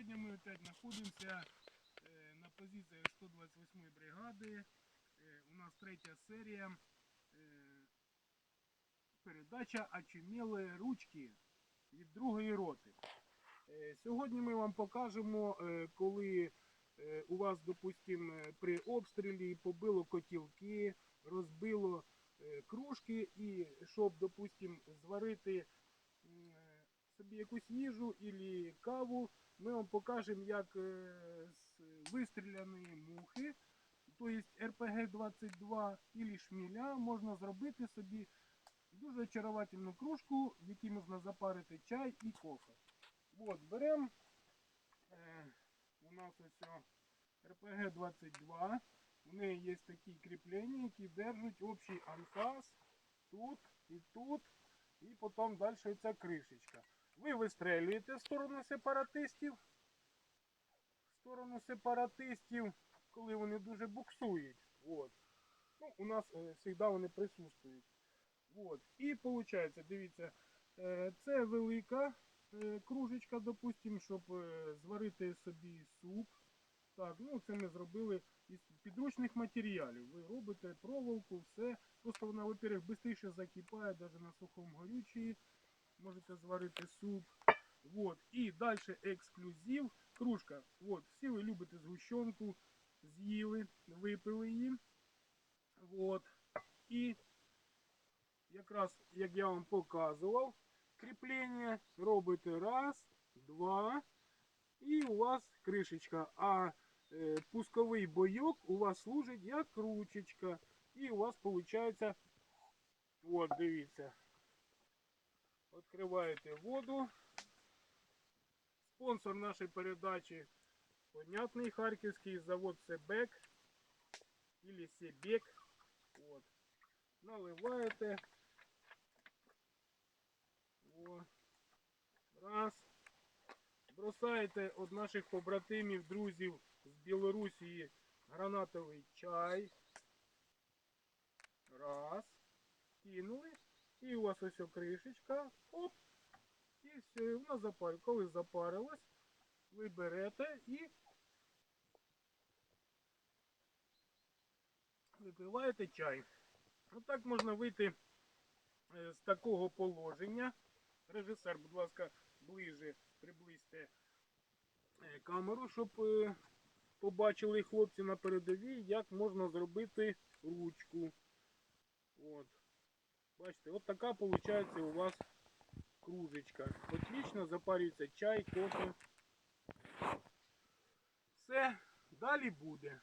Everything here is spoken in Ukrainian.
Сьогодні ми опять знаходимося е, на позиціях 128 бригади. Е, У нас третя серія. е, Передача «Очумілі ручки від другої роти. Сьогодні ми вам покажемо, коли у вас, допустимо, при обстрілі побило котілки, розбило кружки, і щоб, допустимо, зварити собі якусь їжу або каву, ми вам покажемо, як е, з вистріляної мухи, тобто РПГ-22 або шміля, можна зробити собі дуже очаровательну кружку, в якій можна запарити чай і кофе. От, беремо. Е, у нас ось о РПГ-22. У неї є такі кріплення, які держать общий анфас тут і тут. І потім далі ця кришечка. Ви вистрелюєте в сторону сепаратистів. В сторону сепаратистів, коли вони дуже буксують. От. Ну, у нас е, завжди вони присутствують. От. І виходить, дивіться, е, це велика е, кружечка, допустимо, щоб е, зварити собі суп. Так, ну це ми зробили із підручних матеріалів. Ви робите проволоку, все. Просто вона, во-первых, швидше закипає, навіть на сухому горючі. Можете зварити суп. Вот. І далі ексклюзив. Кружка. Вот. Всі ви любите згущенку, з'їли, випили її. Вот. І якраз як я вам показував, кріплення робите раз, два, і у вас кришечка. А е, пусковий бойок у вас служить як ручечка. І у вас виходить, от дивіться, відкриваєте воду. Спонсор нашої передачі понятний харківський завод Себек или Себек. От. Наливаєте. О. Раз. Бросаєте від наших побратимів, друзів з Білорусі гранатовий чай. Раз. Кинули. І у вас ось кришечка. Оп. І все, і вона запарить. Коли запарилась, ви берете і випиваєте чай. Отак можна вийти е, з такого положення. Режисер, будь ласка, ближе приблизьте е, камеру, щоб е, побачили хлопці на передовій, як можна зробити ручку. От. Бачите, от така виходить у вас кружечка. Отлично запарюється чай, кофе. Все, далі буде.